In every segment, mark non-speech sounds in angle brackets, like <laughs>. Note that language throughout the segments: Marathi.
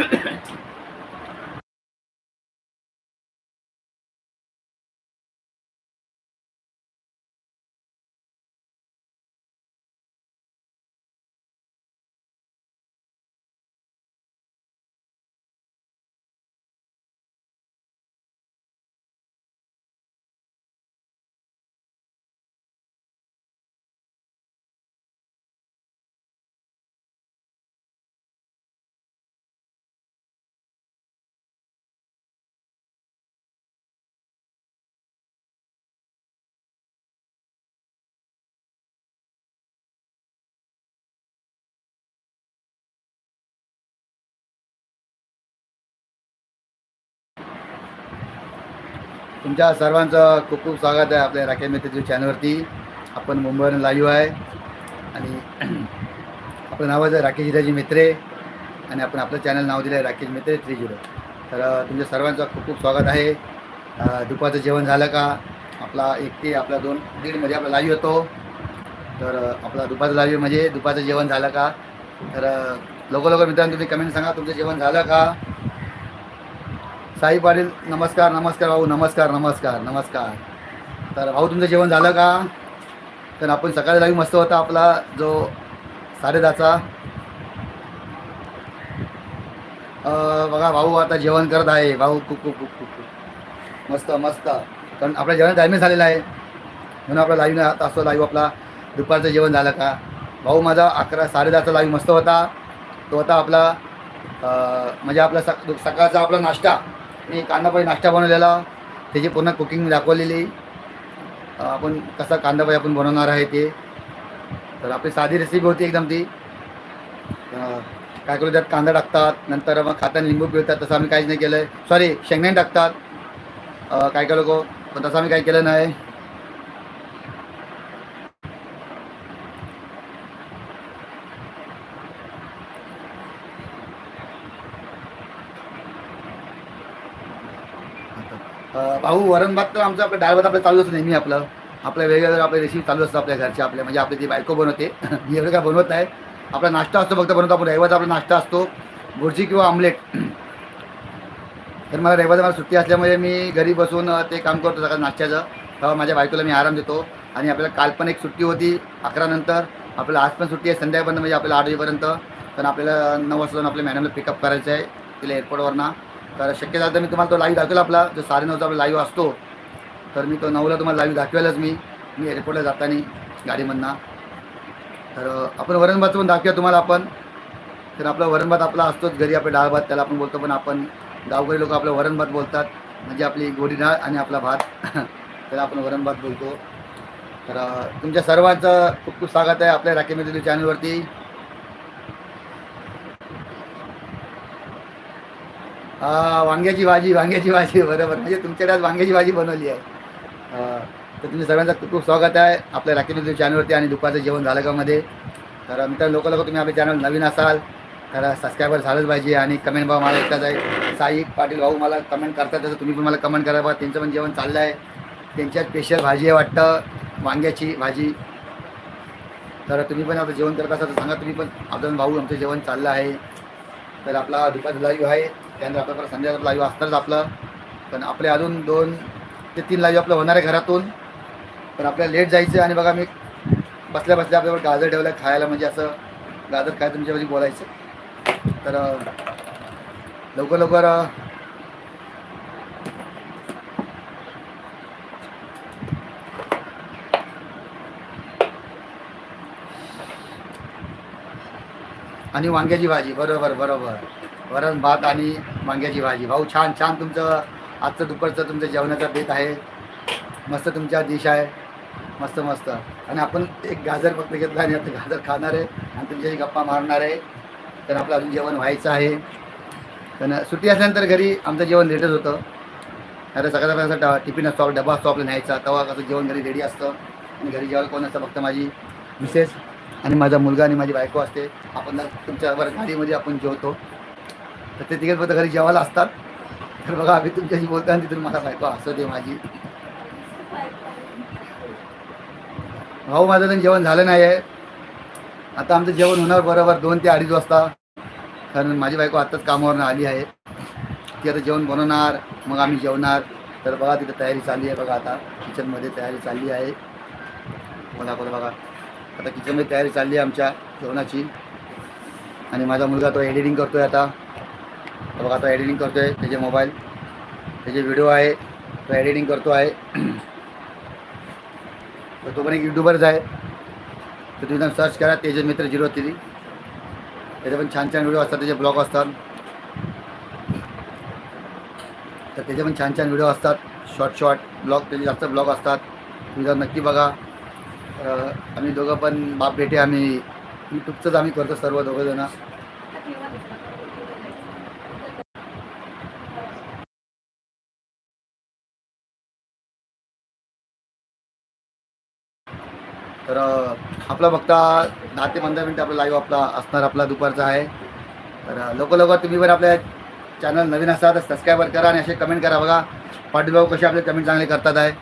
はい。तुमच्या सर्वांचं खूप खूप स्वागत आहे आपल्या राकेश मित्र चॅनलवरती. आपण मुंबईवर लाईव्ह आहे. आणि <clears throat> आपलं नाव आहे राकेश हिराजी मित्रे. आणि आपण आपलं चॅनल नाव दिलं आहे राकेश मित्रे थ्री झिरो. तर तुमच्या सर्वांचं खूप खूप स्वागत आहे. दुपारचं जेवण झालं का? आपला एक ते आपला दोन दीडमध्ये आपला लाईव्ह होतो तर आपला दुपारचं लाईव्ह म्हणजे दुपारचं जेवण झालं का? तर लवकर लवकर मित्रांनो तुम्ही कमेंट सांगा तुमचं जेवण झालं का? साई पाटील नमस्कार नमस्कार भाऊ नमस्कार नमस्कार नमस्कार. तर भाऊ तुमचं जेवण झालं का? तर आपण सकाळी लाईव्ह मस्त होता आपला जो साडेदहाचा. बघा भाऊ आता जेवण करत आहे. भाऊ खूप खूप खूप खूप खूप. मस्त मस्त. कारण आपल्या जेवण टायमिंग झालेला आहे. म्हणून आपला लाईव्ह असतो लाईव्ह आपला. दुपारचं जेवण झालं का? भाऊ माझा अकरा साडेदहाचा लाईव्ह मस्त होता. तो होता आपला म्हणजे आपला सक सकाळचा आपला नाश्ता. मी कांदापाई नाश्ता बनवलेला. त्याची पूर्ण कुकिंग दाखवलेली. आपण कसा कांदापाई आपण बनवणार आहे ते. तर आपली साधी रेसिपी होती एकदम ती. काय करू त्यात कांदा टाकतात नंतर मग खाताना लिंबू पिळतात तसं आम्ही काहीच नाही केलं आहे सॉरी शेंगदाणे टाकतात. काय काय लोक पण तसं आम्ही काही केलं नाही. भाऊ वरण भात तर आमचं आपलं डाळ भात आपलं चालूच नेहमी आपलं आपलं वेगवेगळं आपलं रेसिपी चालू असतं आपल्या घरच्या आपल्या म्हणजे आपली ती बायको बनवते <laughs> मी एवढं काय बनवत नाही. आपला नाश्ता असतो फक्त बनवतो आपण रविवारचा आपला नाश्ता असतो भुर्जी किंवा आमलेट तर मला रविवारचा मला सुट्टी असल्यामुळे मी घरी बसून ते काम करतो सकाळ नाश्त्याचं. तेव्हा माझ्या बायकोला मी आराम देतो. आणि आपल्याला काल पण एक सुट्टी होती अकरानंतर आपल्याला आज पण सुट्टी आहे संध्याकाळपर्यंत म्हणजे आपल्याला आठ वाजेपर्यंत. पण आपल्याला नऊ वाजता जाऊन आपल्या मॅडमला पिकअप करायचं आहे तिला एअरपोर्टवरनं तर शक्य झालं तर मी तुम्हाला तो लाईव्ह दाखवेल आपला. जो साडे नऊचा आपला लाईव्ह असतो तर मी तो नऊला तुम्हाला लाईव्ह दाखवेलच मी. मी एअरपोर्टला जाताना गाडीमधनं. तर आपण वरणभात पण दाखवूया तुम्हाला आपण. तर आपला वरणभात आपला असतोच घरी आपला डाळ भात त्याला आपण बोलतो पण आपण गावकरी लोक आपलं वरणभात बोलतात. म्हणजे आपली गोडी डाळ आणि आपला भात. <laughs> त्याला आपण वरणभात बोलतो. तर तुमच्या सर्वांचं खूप खूप स्वागत आहे आपल्या राकेमध्ये चॅनलवरती वांग्याची भाजी वांग्याची भाजी. <laughs> बरोबर. म्हणजे तुमच्याकडे आज वांग्याची भाजी बनवली आहे. तर तुम्ही सर्वांचं खूप खूप स्वागत आहे आपल्या राकेमध्ये चॅनलवरती आणि दुपारचं जेवण झालं का मध्ये. तर मित्रांनो लोक लोक तुम्ही आपल्या चॅनल नवीन असाल तर सबस्क्रायबर झालंच पाहिजे आणि कमेंट भाऊ मला एकटाच आहे. साई पाटील भाऊ मला कमेंट करतात तसं तुम्ही पण मला कमेंट करा बा त्यांचं पण जेवण चाललं आहे. त्यांच्यात स्पेशल भाजी आहे वाटतं वांग्याची भाजी. तर तुम्ही पण आपलं जेवण करत असाल तर सांगा तुम्ही पण. आपलं भाऊ आमचं जेवण चाललं आहे. तर आपला दुपार लाईव्ह आहे. त्यानंतर आपल्याकडे संध्याकाळ लाईव्ह असणारच आपलं. पण आपले अजून दोन ते तीन लाईव्ह आपलं होणार आहे घरातून. पण आपल्याला लेट जायचं आणि बघा मी बसल्या बसल्या आपल्यावर गाजर ठेवलं खायला म्हणजे असं गाजर काय तुमच्यापाशी बोलायचं. तर लवकर लवकर आणि वांग्याची भाजी. बरोबर बरोबर. वरण भात आणि वांग्याची भाजी. भाऊ छान छान तुमचं आजचं दुपारचं तुमचं जेवणाचा बेत आहे. मस्त तुमच्या डिश आहे. मस्त मस्त. आणि आपण एक गाजर फक्त घेतला आणि आता गाजर खाणार आहे. आणि तुमच्याशी गप्पा मारणार आहे. तर आपलं अजून जेवण व्हायचं आहे. पण सुट्टी असल्यानंतर घरी आमचं जेवण लेटच होतं. अरे सकाळ सकाळचा टिफिन असतो. आपला डबा असतो आपला न्यायचा. तेव्हा कसं जेवण घरी रेडी असतं. आणि घरी जेवायला कोण असतं? फक्त माझी मिसेस आणि माझा मुलगा आणि माझी बायको असते. आपण तुमच्या तुमच्यावर गाडीमध्ये आपण जेवतो. तर ते तिघे फक्त घरी जेवायला असतात. तर बघा आम्ही तुमच्याशी बोलताना तिथून मला बायको ते माझी भाऊ माझं तर जेवण झालं नाही आहे आता आमचं जेवण होणार बरोबर दोन ते अडीच वाजता. कारण माझी बायको आत्ताच कामावरून आली आहे. ती आता जेवण बनवणार मग आम्ही जेवणार. तर बघा तिथं तयारी चालली आहे बघा आता. किचनमध्ये तयारी चालली आहे. बोला बोला बघा. आता किचनमध्ये तयारी चालली आहे आमच्या जेवणाची. आणि माझा मुलगा तो एडिटिंग करतो आहे आता. तर बघा आता एडिटिंग करतो आहे त्याचे मोबाईल त्याचे व्हिडिओ आहे तो एडिटिंग करतो आहे. तर तो पण एक यूट्यूबरच आहे. तर तुम्ही त्यांना सर्च करा तेजस मित्र झिरो थ्री. त्याचे पण छान छान व्हिडिओ असतात त्याचे ब्लॉग असतात. तर त्याचे पण छान छान व्हिडिओ असतात. शॉर्ट शॉर्ट ब्लॉग त्याचे जास्त ब्लॉग असतात. तुम्ही जर नक्की बघा आम्ही दोघं पण बाप बेटे आम्ही यूट्यूबचंच आम्ही करतो सर्व दोघंजणं तर आपला बघता दहा ते पंधरा मिनटं आपला लाईव्ह आपला असणार आपला दुपारचा आहे. तर लवकर लवकर तुम्ही पण आपल्या चॅनल नवीन असाल तर सबस्क्राईबर करा आणि असे कमेंट करा बघा. पाटील भाऊ कसे आपले कमेंट चांगले करतात आहे.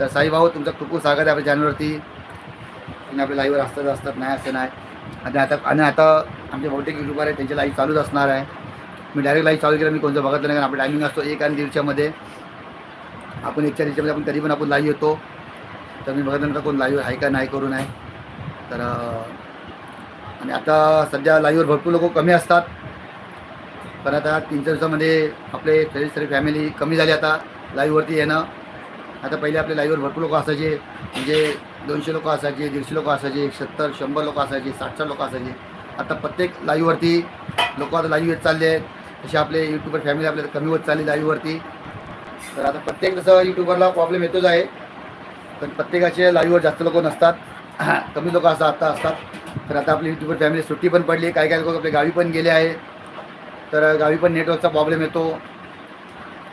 तर साईभाऊ तुमचं खूप खूप स्वागत आहे आपल्या चॅनलवरती तुम्ही आपल्या लाईव्हवर असतात असतात नाही असं नाही. आणि आता आणि आता आमचे बहुतेक युट्यूबर आहे त्यांचे लाईव्ह चालूच असणार आहे. मी डायरेक्ट लाईव्ह चालू केलं मी कोणतं बघत नाही कारण आपला टायमिंग असतो एक आणि दीडच्यामध्ये आपण एकच्या दीडच्यामध्ये आपण तरी पण आपण लाईव्ह येतो. तर मी बघत नंतर कोण लाईव्ह आहे का नाही करू नाही तर आणि आता सध्या लाईव्हवर भरपूर लोक कमी असतात. पण आता तीन चार दिवसामध्ये आपले तरी सरी फॅमिली कमी झाली आता लाईव्हवरती येणं. आता पहिले आपले लाईव्हवर भरपूर लोक असायचे. म्हणजे दोनशे लोक असायचे दीडशे लोक असायचे सत्तर शंभर लोक असायचे साठ साठ लोक असायचे. आता प्रत्येक लाईव्हवरती लोक आता लाईव्ह येत चालले आहेत. तसे आपले यूट्यूबर फॅमिली आपल्याला कमी होत चालली लाईव्हवरती तर आता प्रत्येक जसं यूट्यूबरला प्रॉब्लेम येतोच आहे. पण प्रत्येकाचे लाईव्हवर जास्त लोक नसतात. <clears throat> कमी लोक असं आता असतात. तर आता आपली युट्यूबर फॅमिली सुट्टी पण पडली काही काही लोक आपल्या गावी पण गेले आहे. तर गावी पण नेटवर्कचा प्रॉब्लेम येतो.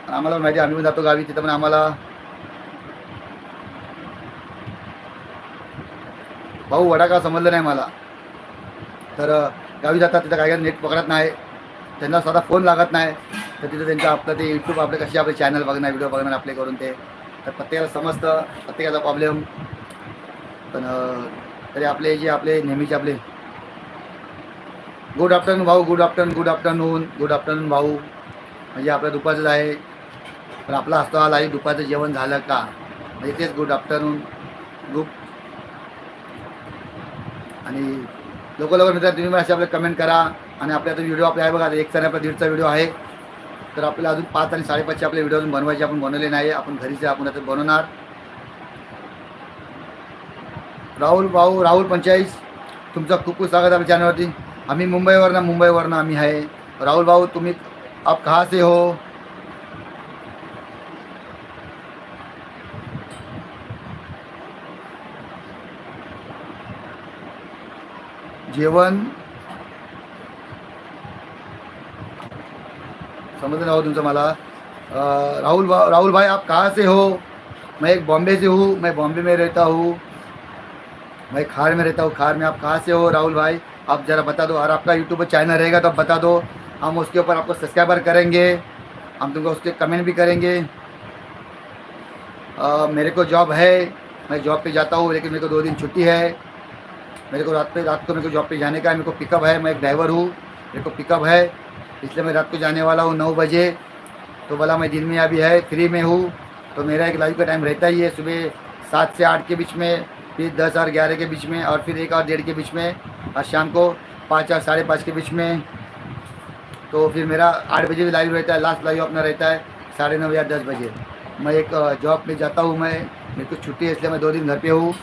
आम्हाला माहिती आम्ही पण जातो गावी. तिथं पण आम्हाला भाऊ वडा का समजलं नाही मला. तर गावी जातात तिथं काही काही नेट पकडत नाही. त्यांना स्वतः फोन लागत नाही. तर तिथं त्यांचं आपलं ते यूट्यूब आपले कसे आपले चॅनल बघणार व्हिडिओ बघणार आपले करून ते. तर प्रत्येकाला समजतं प्रत्येकाचा प्रॉब्लेम पण तरी आपले जे आपले नेहमीचे आपले. गुड आफ्टरनून भाऊ. Good afternoon good afternoon good afternoon भाऊ. म्हणजे आपलं दुपारचंच आहे. पण आपला असतो हा लाईव्ह दुपारचं जेवण झालं का? म्हणजे तेच गुड आफ्टरनून गुड आणि लोक लोक मित्र तुम्ही असे आपले कमेंट करा. आणि आपल्या तो व्हिडिओ आपल्या आहे बघा. आता एक सण आपला दीडचा व्हिडिओ आहे. तर आपल्याला अजून पाच आणि साडेपाचचे आपले व्हिडिओ अजून बनवायचे आपण बनवले नाही. आपण घरीच आपण आता बनवणार. राहुल भाऊ राहुल पंचाळीस तुमचं खूप खूप स्वागत आहे आपल्या चॅनलवरती आम्ही मुंबईवरनं मुंबईवरनं आम्ही आहे. राहुल भाऊ तुम्ही आप कहाँ से हो? जेवण समझ हो तुमचं मला। राहुल भा राहुल भाई आप कहाँ से हो? मैं एक बॉम्बे से हूँ मैं बॉम्बे में रहता हूँ। मैं खार में रहता हूँ खार में। आप कहाँ से हो राहुल भाई? आप ज़रा बता दो और आपका यूट्यूब पर चैनल रहेगा तो आप बता दो। हम उसके ऊपर आपको सब्सक्राइबर करेंगे। हम तुमको उसके कमेंट भी करेंगे। अ, मेरे को जॉब है मैं जॉब पे जाता हूँ लेकिन मेरे को दो दिन छुट्टी है। मेरे को रात पे रात को मेरे को जॉब पे जाने का है मेरे को पिकअप है मैं एक ड्राइवर हूँ। मेरे को पिकअप है। इसलिए मैं रात को जाने वाला हूँ नौ बजे। तो बोला मैं दिन में अभी है फ्री में हूँ। तो मेरा एक लाइव का टाइम रहता ही है सुबह सात से आठ के बीच में, फिर दस और ग्यारह के बीच में और फिर एक और डेढ़ के बीच में और शाम को पाँच और साढ़े पाँच के बीच में। तो फिर मेरा आठ बजे भी लाइव रहता है लास्ट लाइव अपना रहता है, साढ़े नौ या दस बजे। मैं एक जॉब पे जाता हूँ मैं, मेरे को छुट्टी है इसलिए मैं दो दिन घर पे हूँ।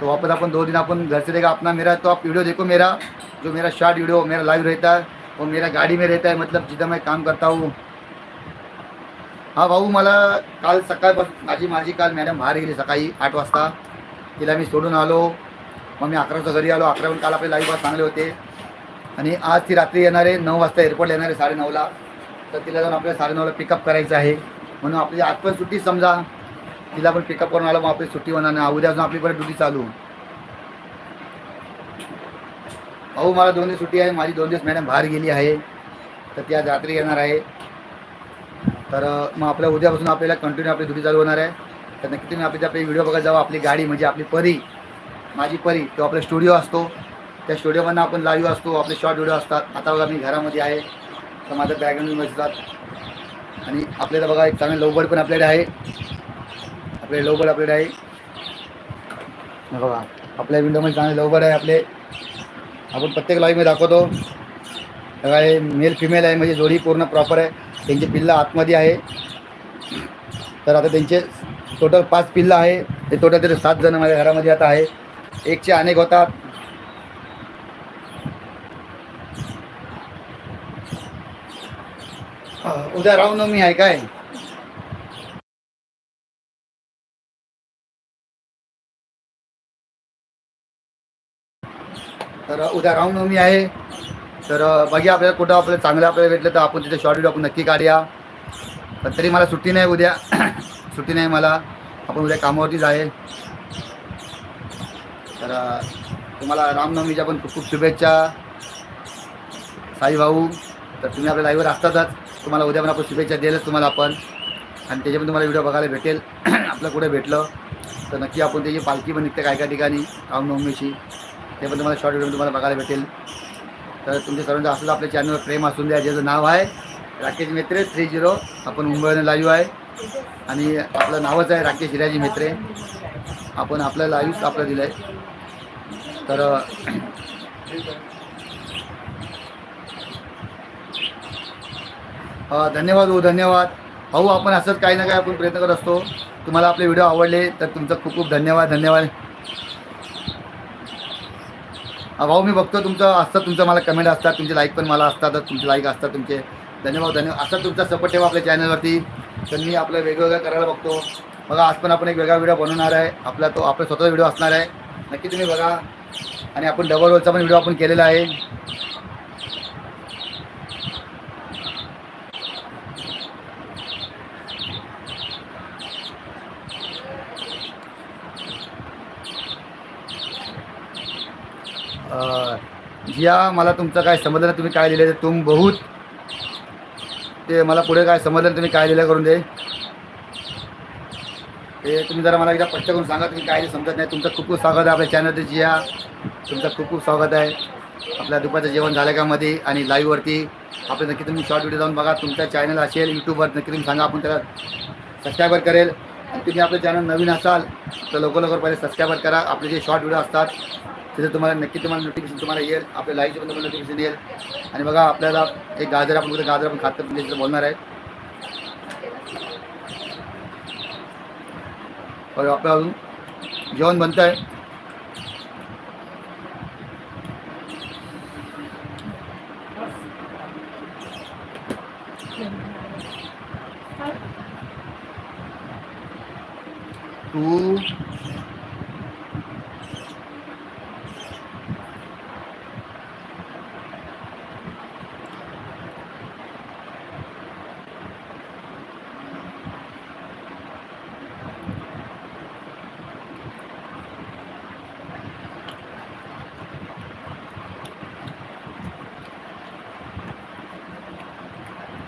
तो वापस अपन दो दिन अपन घर से रहेगा अपना मेरा। तो आप वीडियो देखो मेरा, जो मेरा शॉर्ट वीडियो मेरा लाइव रहता है। वो मेरा गाड़ी में रहता है मतलब जिथं मैं काम करता हूँ। हा भाऊ मला काल सकाळपासून माझी माझी काल मॅडम बाहेर गेली सकाळी आठ वाजता. तिला मी सोडून आलो. मग मी अकरा वाजता घरी आलो. अकरा काल आपले लाईव्ह चांगले होते. आणि आज ती रात्री येणार आहे नऊ वाजता एअरपोर्टला येणार आहे साडेनऊला तर तिला जाऊन आपल्याला साडेनऊला पिकअप करायचं आहे. म्हणून आपली आज पण सुट्टी समजा. तिला पण पिकअप करून आलो. मग आपली सुट्टी होणार नाही. उद्या जाऊन आपली परत ड्युटी चालू. अहो मला दोन दिवस सुट्टी आहे. माझी दोन दिवस मॅडम बाहेर गेली आहे. तर त्या जात्री येणार आहे. तर मग आपल्या उद्यापासून आपल्याला कंटिन्यू आपली ड्युटी चालू होणार आहे. तर नक्की तुम्ही आपली आपली व्हिडिओ बघत जावं. आपली गाडी म्हणजे आपली परी. माझी परी तो आपला स्टुडिओ असतो. त्या स्टुडिओमधनं आपण लाईव्ह असतो. आपले शॉर्ट व्हिडिओ असतात. आता बघा मी घरामध्ये आहे. तर माझं बॅकग्राऊंड असतात आणि आपल्याला बघा एक चांगलं लवबर्ड पण आपल्याकडे आहे. आपले लवबर्ड आपल्याकडे आहे. बघा आपल्या विंडोमध्ये चांगले लवबर्ड आहे आपले. आपण प्रत्येक लाईव्हमध्ये दाखवतो. काय हे मेल फिमेल आहे म्हणजे जोडी पूर्ण प्रॉपर आहे. त्यांची पिल्लं आतमध्ये आहे. तर आता त्यांचे टोटल पाच पिल्लं आहे. ते टोटल तरी सात जण माझ्या घरामध्ये आता आहे. एकचे अनेक होतात. उद्या रामनवमी आहे काय? उद्या रामनवमी आहे. तर अं, आपल्याला कुठं आपल्याला चांगलं आपल्याला भेटलं तर आपण तिथे शॉर्ट व्हिडिओ आपण नक्की काढूया. पण तरी मला सुट्टी नाही उद्या. <clears throat> सुट्टी नाही मला. आपण उद्या कामावरतीच आहे. तर तुम्हाला रामनवमीच्या पण खूप खूप शुभेच्छा. साई भाऊ तर तुम्ही आपल्या लाईव्हवर असतातच. तुम्हाला उद्या पण आपण शुभेच्छा द्यायलाच तुम्हाला आपण. आणि त्याचे पण तुम्हाला व्हिडिओ बघायला भेटेल. <clears throat> आपलं कुठे भेटलं. तर नक्की आपण त्याची पालखी पण निघते काय काय ठिकाणी रामनवमीची. ते पण तुम्हाला शॉर्ट व्हिडिओ तुम्हाला बघायला भेटेल. तर तुमच्या सर्वांचं असंच आपल्या चॅनलवर प्रेम असून द्या ज्याचं नाव आहे राकेश मेत्रे थ्री झिरो आपण मुंबईनं लाईव्ह आहे. आणि आपलं नावच आहे राकेश हिराजी मेत्रे. आपण आपलं लाईव्ह आपलं दिलं आहे तर धन्यवाद हो धन्यवाद. भाऊ आपण असंच काही ना काही आपण प्रयत्न करत असतो. तुम्हाला आपले व्हिडिओ आवडले तर तुमचं खूप खूप धन्यवाद धन्यवाद. भाऊ मी बघतो तुमचं असतं तुमचं मला कमेंट असतात तुमचे लाईक पण मला असतात तुमचे लाईक असतात तुमचे. धन्यवाद धन्यवाद. असं तुमचा सपोर्ट ठेवा आपल्या चॅनलवरती तर मी आपलं वेगवेगळं करायला बघतो. बघा आज पण आपण एक वेगळा व्हिडिओ बनवणार आहे. आपला तो आपला स्वतःचा व्हिडिओ असणार आहे. नक्की तुम्ही बघा. आणि आपण डबल रोलचा पण व्हिडिओ आपण केलेला आहे. जिया मला तुमचं काय समजलं तुम्ही काय लिहिलं ते तुम बहुत. ते मला पुढे काय समजलं तुम्ही काय लिहिलं करून दे. ते तुम्ही जरा मला एकदा स्पष्ट करून सांगा तुम्ही काय समजत नाही. तुमचं खूप खूप स्वागत आहे आपल्या चॅनलवरती जिया. तुमचं खूप खूप स्वागत आहे. आपल्या दुपारचं जेवण झालं का मध्ये आणि लाईव्हवरती आपलं नक्की तुम्ही शॉर्ट व्हिडिओ जाऊन बघा. तुमचा चॅनल असेल यूट्यूबवर नक्की तुम्ही सांगा आपण त्याला सबस्क्रायबर करेल. आणि तुम्ही आपलं चॅनल नवीन असाल तर लवकर लवकर पहिले सबस्क्रायबर करा. आपले जे शॉर्ट व्हिडिओ असतात तिथे तुम्हाला नक्की तुम्हाला नोटिफिकेशन तुम्हाला येईल. आपल्या लाईव्हचे पण तुम्हाला नोटिफिकेशन येईल. आणि बघा, आपल्याला एक गाजर आपण कुठे गाजर आपण खात तुमच्या बोलणार आहे. और आपलं अजून जेवण बनतं आहे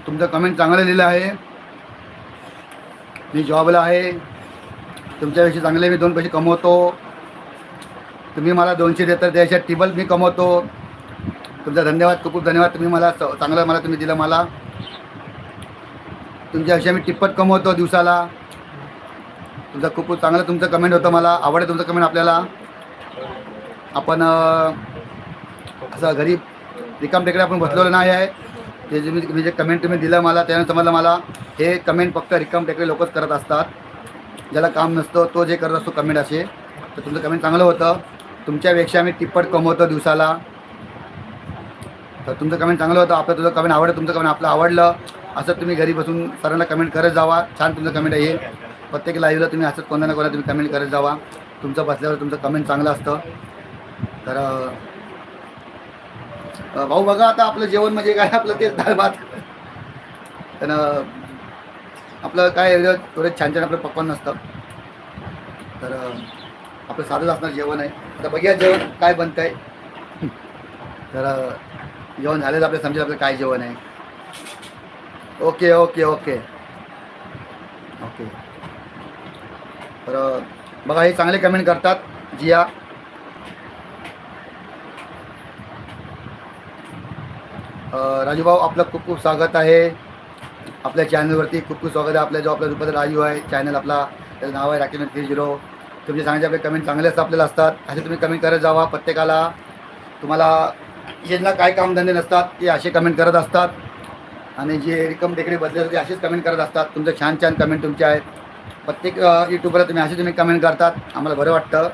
तुमचं कमेंट चांगलं लिहिलं आहे. मी जॉबला आहे. तुमच्यापेक्षा चांगले मी दोन पैसे कमवतो. तुम्ही मला दोनशे देता त्याच्या टिबल मी कमवतो. तुमचा धन्यवाद खूप खूप धन्यवाद. तुम्ही मला च- चांगलं मला तुम्ही दिलं मला. तुमच्यापेक्षा मी टिप्पट कमवतो दिवसाला. तुमचा खूप खूप चांगलं तुमचं कमेंट होतं मला. आवडतं तुमचं कमेंट आपल्याला. आपण असं घरी रिकाम टेकडे आपण बसलेलो नाही आहे. ते जे मी मी जे कमेंट तुम्ही दिलं मला त्यानं समजलं मला हे कमेंट फक्त रिकाम टेकडे लोकच करत असतात. ज्याला काम नसतं तो जे करत असतो कमेंट असे. तर तुमचं कमेंट चांगलं होतं. तुमच्यापेक्षा मी तिप्पट कमवतो दिवसाला. तर तुमचं कमेंट चांगलं होतं. आपलं तुझं कमेंट आवडलं तुमचं कमेंट आपलं आवडलं. असं तुम्ही घरी बसून सरांना कमेंट करत जावा. छान तुमचं कमेंट आहे प्रत्येक लाईव्हला तुम्ही असंच कोणा ना कोणा तुम्ही कमेंट करत जावा. तुमचं बसल्यावर तुमचं कमेंट चांगलं असतं. तर भाऊ बघा आता आपलं जेवण म्हणजे काय आपलं तेच दाल भात. त्यानं आपलं काय एवढं थोडं छान छान आपलं पक्वान नसतं तर आपलं साधंच असणार जेवण आहे. आता बघूया जेवण काय बनतं आहे तर जेवण झालेलं आपलं समजेल आपलं काय जेवण आहे. Okay okay okay. ओके. तर बघा हे चांगले कमेंट करतात जिया. राजूभाऊ आपलं खूप खूप स्वागत आहे. आपल्या चॅनलवरती खूप खूप स्वागत आहे. आपल्या जो आपला रुपये राजू आहे चॅनल आपला त्याचं नाव आहे राकेश थ्री झिरो. तुमचे सांगायचे आपले कमेंट चांगले असतात आपल्याला असतात. असे तुम्ही कमेंट करत जावा प्रत्येकाला. तुम्हाला ज्यांना काय कामधंदे नसतात ते असे कमेंट करत असतात. आणि जे रिकम टेकडे असतात ते असेच कमेंट करत असतात. तुमचं छान छान कमेंट तुमचे आहेत. प्रत्येक यूट्यूबला तुम्ही असे तुम्ही कमेंट करतात. आम्हाला बरं वाटतं.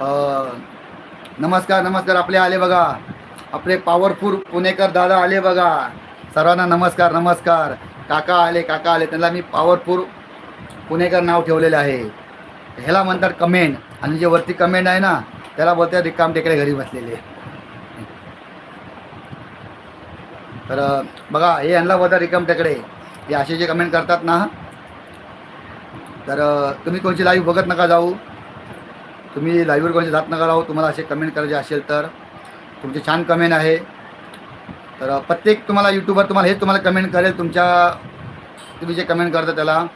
नमस्कार नमस्कार आपले आले बघा. आपले पॉवरफुल पुणेकर दादा आले बघा. सर्वांना नमस्कार नमस्कार. काका आले काका आले. त्यांना मी पॉवरफुल पुणेकर नाव ठेवलेलं आहे. ह्याला म्हणतात कमेंट. आणि जे वरती कमेंट आहे ना त्याला बोलतात रिकाम टेकडे घरी बसलेले. तर बघा हे यांना बोलतात रिकाम टेकडे. हे असे जे कमेंट करतात ना तर तुम्ही कोणची लाईव्ह बघत नका जाऊ. तुम्ही लाईव्हवर कोणचे जात नका राहू तुम्हाला असे कमेंट करायचे असेल तर. तुमचे छान कमेंट आहे. तर प्रत्येक तुम्हाला यूट्यूबर तुम्हाला हेच तुम्हाला कमेंट करेल तुमच्या तुम्ही जे कमेंट करता त्याला.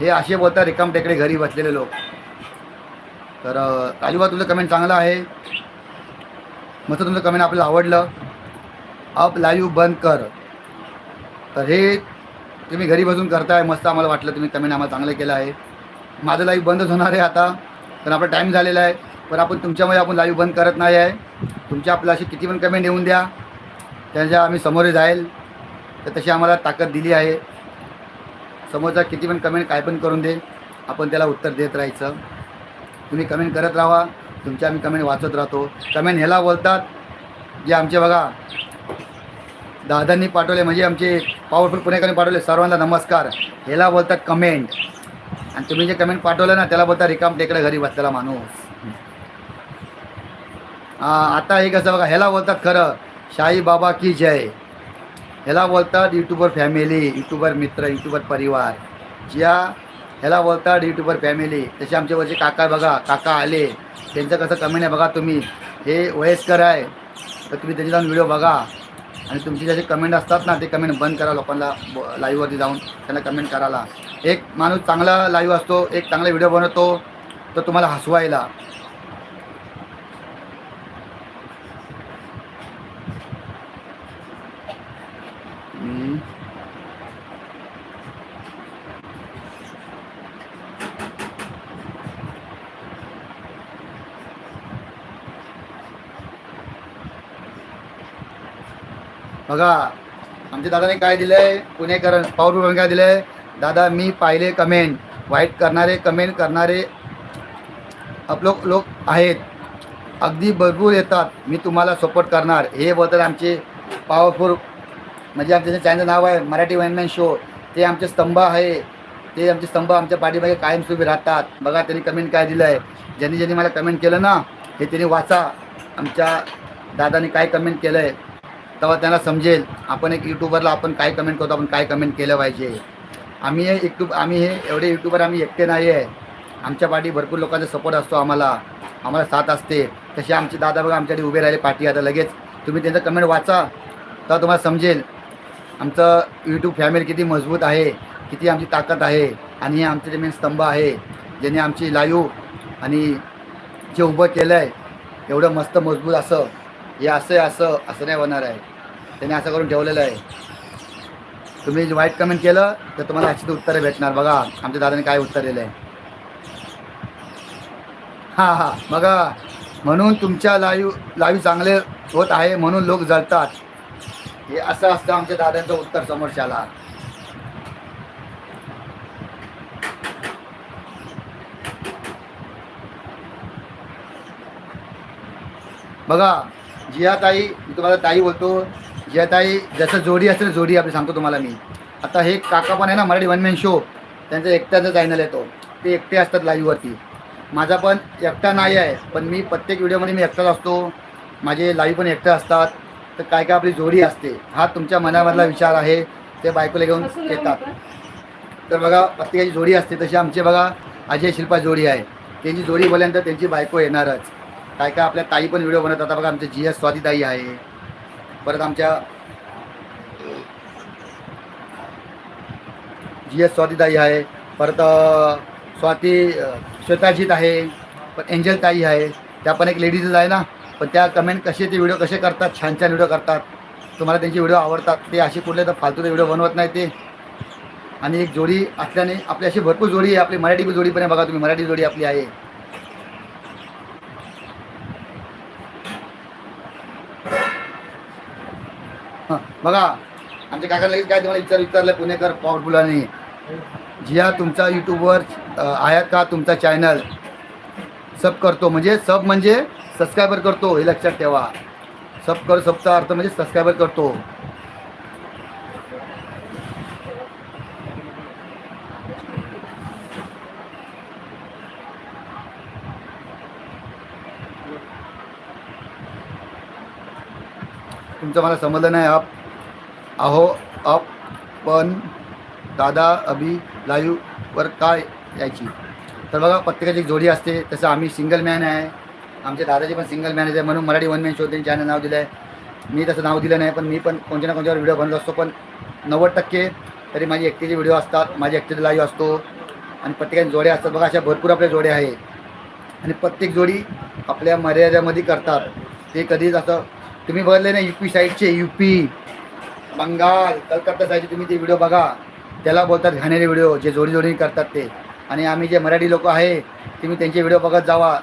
हे असे बोलतात रिकाम टेकडे घरी बसलेले लोक. तर अ, तुमचं कमेंट चांगलं आहे. मस्त तुमचं कमेंट आपल्याला आवडलं. अप लाईव्ह बंद कर. तर हे तुम्ही घरी बसून करताय मस्त आम्हाला वाटलं तुम्ही कमेंट आम्हाला चांगलं केलं आहे. माझं लाईव्ह बंदच होणार आहे आता. पण आपला टाईम झालेला आहे. पण आपण तुमच्यामुळे आपण लाईव्ह बंद करत नाही आहे. तुमच्या आपल्या अशी किती पण कमेंट येऊन द्या. त्यांच्या आम्ही समोर जाईल. तर तशी आम्हाला ताकद दिली आहे. समोरचा किती पण कमेंट काय पण करून दे. आपण त्याला उत्तर देत राहायचं. तुम्ही कमेंट करत राहा. तुमच्या आम्ही कमेंट वाचत राहतो. कमेंट ह्याला बोलतात. जे आमचे बघा दादांनी पाठवले म्हणजे आमचे पॉवरफुल पुणेकरांनी पाठवले. सर्वांना नमस्कार. ह्याला बोलतात कमेंट आणि तुम्ही जे कमेंट पाठवलं ना त्याला बोलता रिकाम टेकडे घरी बसलेला माणूस. आता हे कसं बघा ह्याला बोलतात खरं शाही बाबा की जय. ह्याला बोलतात यूट्यूबर फॅमिली यूट्यूबर मित्र यूट्यूबर परिवार. ज्या ह्याला बोलतात यूट्यूबर फॅमिली तसे आमच्यावरचे काका बघा काका आले. त्यांचं कसं कमेंट आहे बघा तुम्ही. हे वयस्कर आहे. तर तुम्ही त्याचे जाऊन व्हिडिओ बघा. आणि तुमचे जे कमेंट असतात ना ते कमेंट बंद करा लोकांना लाईव्हवरती जाऊन. त्यांना कमेंट करायला. एक माणूस चांगला लाईव्ह असतो एक चांगला व्हिडिओ बनवतो तर तुम्हाला हसवायला. हम्म. बघा आमच्या दादाने काय दिलंय? पुणेकर पॉवरफुल काय दिलंय? दादा मी पाहिले कमेंट. वाईट करणारे कमेंट करणारे आपलोक लोक आहेत. अगदी भरपूर येतात. मी तुम्हाला सपोर्ट करणार. हे बदल आमचे पॉवरफुल म्हणजे आमच्या चॅनलचं नाव आहे मराठी वॅनमॅन शो ते आमचे स्तंभ आहे. ते आमचे स्तंभ आमच्या पाठीमागे कायमस्वरूपी राहतात. बघा त्यांनी कमेंट काय दिलं आहे ज्यांनी ज्यांनी मला कमेंट केलं ना हे त्यांनी वाचा. आमच्या दादाने काय कमेंट केलं आहे तेव्हा त्यांना समजेल आपण एक यूट्यूबरला आपण काय कमेंट करतो आपण काय कमेंट केलं पाहिजे. आम्ही हे यूट्यूब आम्ही हे एवढे यूट्यूबर आम्ही एकटे नाही आहे. आमच्या पाठी भरपूर लोकांचा सपोर्ट असतो आम्हाला. आम्हाला साथ असते. तसे आमचे दादा बघा आमच्याकडे उभे राहिले पाठी आता लगेच. तुम्ही त्यांचं कमेंट वाचा. तर तुम्हाला समजेल आमचं यूट्यूब फॅमिली किती मजबूत आहे किती आमची ताकद आहे आणि हे आमचे जे मेन स्तंभ आहे ज्याने आमची लाईव्ह आणि जे उभं केलं आहे एवढं मस्त मजबूत असं हे असं आहे असं असं नाही होणार आहे. त्याने असं करून ठेवलेलं आहे. तुम्ही वाईट कमेंट केलं तर तुम्हाला अशी उत्तरं भेटणार. बघा आमच्या दादाने काय उत्तर दिलं आहे हां हां. बघा म्हणून तुमच्या लाईव्ह लाईव्ह चांगले होत आहे म्हणून लोक जळतात. हे असं असतं आमच्या दादांचं उत्तर समोरच्याला. बघा जिया ताई मी तुम्हाला ताई बोलतो. जिया ताई जसं जोडी असेल जोडी आपली सांगतो तुम्हाला मी. आता हे काका पण आहे ना मराठी वन मॅन शो त्यांचं एकट्याचं चॅनल येतो ते. एकटे असतात लाईव्हवरती माझा पण एकटा नाही आहे पण मी प्रत्येक व्हिडिओमध्ये मी एकटाच असतो. माझे लाईव्ह पण एकटे असतात. तर काय काय आपली जोडी असते हा तुमच्या मनामधला विचार आहे. ते बायकोला घेऊन येतात. तर बघा प्रत्येकाची जोडी असते. तशी आमची बघा अजय शिल्पा जोडी आहे. त्यांची जोडी बोलल्यानंतर त्यांची बायको येणारच. काय काय आपल्या ताई पण व्हिडिओ बनवतात. आता बघा आमच्या जी एस स्वाती ताई आहे. परत आमच्या जी एस स्वाती ताई आहे परत स्वाती श्वेताजीत आहे पण एंजल ताई आहे. त्या पण एक लेडीजच आहे ना? पण त्या कमेंट कसे ते व्हिडिओ कसे करतात छान छान व्हिडिओ करतात. तुम्हाला त्यांचे व्हिडिओ आवडतात ते असे कुठले तर फालतूचे व्हिडिओ बनवत नाही ते. आणि एक जोडी असल्याने आपली अशी भरपूर जोडी आहे आपली मराठी जोडी पण आहे बघा तुम्ही मराठी जोडी आपली आहे. बघा आमच्या काकांना लगेच काय तुम्हाला विचार विचारलं पुणेकर पॉवरफुल आणि जिया तुमचा यूट्यूबवर आयात आहे का तुमचा चॅनल? सब करतो म्हणजे सब म्हणजे सबस्क्रायबर करतो हे लक्षात ठेवा. सब कर सबचा अर्थ म्हणजे सबस्क्रायबर करतो. तुमचं मला समजलं नाही आप अहो अप पण दादा अभि लाईव्हवर काय यायची? तर बघा प्रत्येकाची एक जोडी असते तसं आम्ही सिंगल मॅन आहे. आमच्या दादाची पण सिंगल मॅन आहे म्हणून मराठी वन मॅन शो त्यांनी चॅनल नाव दिलं आहे मी तसं नाव दिलं नाही पण मी पण कोणत्या ना कोणत्यावर व्हिडिओ बनवत असतो पण नव्वद टक्के तरी माझी एकटीचे व्हिडिओ असतात. माझी एकटीचे लाईव्ह असतो. आणि प्रत्येकाने जोड्या असतात. बघा अशा भरपूर आपल्या जोड्या आहे आणि प्रत्येक जोडी आपल्या मर्यादेमध्ये करतात. ते कधीच असं तुम्ही बघले ना यू पी साईडचे यू पी बंगाल कलकत्ता जायचे तुम्ही ते व्हिडिओ बघा. त्याला बोलतात घाणेरे व्हिडिओ जे जोडी जोडी करतात ते. आणि आम्ही जे मराठी लोक आहे तुम्ही त्यांचे व्हिडिओ बघत जावा.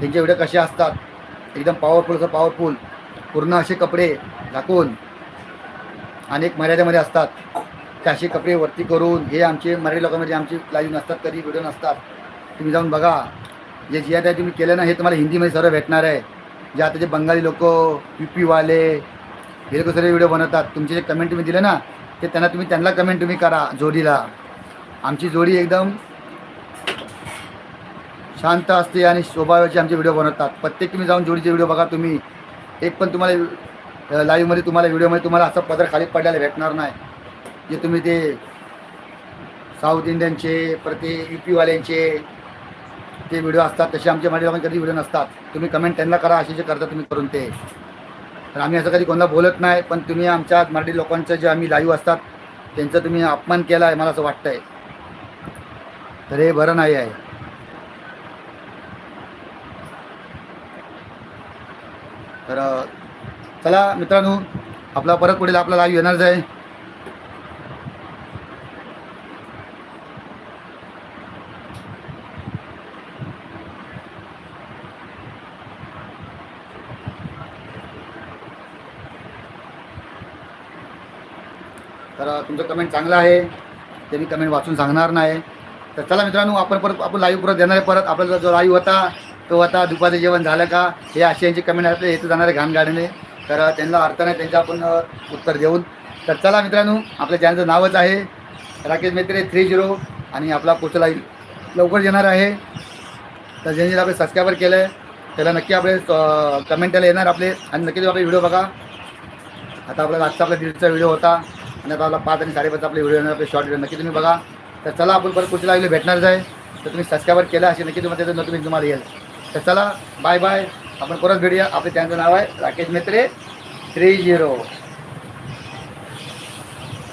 त्यांचे व्हिडिओ कसे असतात? एकदम पॉवरफुल असं पॉवरफुल पूर्ण असे कपडे झाकून. अनेक मर्यादेमध्ये असतात. ते असे कपडे वरती करून हे आमचे मराठी लोकांमध्ये आमची लाईव्ह नसतात कधी व्हिडिओ नसतात. तुम्ही जाऊन बघा. जे जी आता तुम्ही केलं ना हे तुम्हाला हिंदीमध्ये सर्व भेटणार आहे. जे आता जे बंगाली लोक पी पीवाले हे लोक व्हिडिओ बनवतात तुमचे जे कमेंट तुम्ही दिले ना ते त्यांना तुम्ही त्यांना कमेंट तुम्ही करा जोडीला. आमची जोडी एकदम शांत असते आणि स्वभावाचे आमचे व्हिडिओ बनवतात. प्रत्येक तुम्ही जाऊन जोडीचे व्हिडिओ बघा तुम्ही. एक पण तुम्हाला लाईव्हमध्ये तुम्हाला व्हिडिओमध्ये तुम्हाला असं पदर खाली पडल्याला भेटणार नाही. जे तुम्ही ते साऊथ इंडियनचे परत ते यू पीवाल्यांचे ते व्हिडिओ असतात तसे आमच्या मराठी लोकांचे कधी व्हिडिओ नसतात. तुम्ही कमेंट त्यांना करा असे जे करता तुम्ही करून ते. तर आम्ही असं कधी कोणाला बोलत नाही पण तुम्ही आमच्या मराठी लोकांचं जे आम्ही लाईव्ह असतात त्यांचा तुम्ही अपमान केला आहे मला असं वाटतंय. तर हे बरं नाही आहे. तर चला मित्रांनो आपला परत पुढील आपला लाईव्ह येणारच आहे. तुमचं कमेंट चांगलं आहे. ते मी कमेंट वाचून सांगणार नाही. तर चला मित्रांनो आपण परत आपण लाईव्ह परत देणार आहे परत. आपला जो लाईव्ह होता तो आता दुपारचं जेवण झालं का? हे अशी यांची कमेंट असते येथे जाणारे घाणगाडीने तर त्यांना अर्थ नाही त्यांचं आपण उत्तर देऊन. तर चला मित्रांनो आपल्या चॅनलचं नावच आहे. राकेश मेत्रे थ्री झिरो आणि आपला पुढचं लवकर येणार आहे. तर ज्यांनी आपले सबस्क्रायबर केलं आहे त्याला नक्की आपले कमेंट त्याला येणार आपले. आणि नक्की आपले व्हिडिओ बघा. आता आपला आजचा आपला दीडचा व्हिडिओ होता. आणि आता आपला पाच आणि साडेपाच आपले व्हिडिओ येणार आपले शॉर्ट व्हिडिओ नक्की तुम्ही बघा. तर चला आपण परत पुढच्या लाईव्हला भेटणारच आहे. तर तुम्ही सबस्क्राईबर केला असे नक्की तुम्हाला त्याचं नोटिफिकेशन तुम्हाला येईल. तर चला बाय बाय आपण परत भेटूया. आपले त्यांचं नाव आहे राकेश मेत्रे थ्री झिरो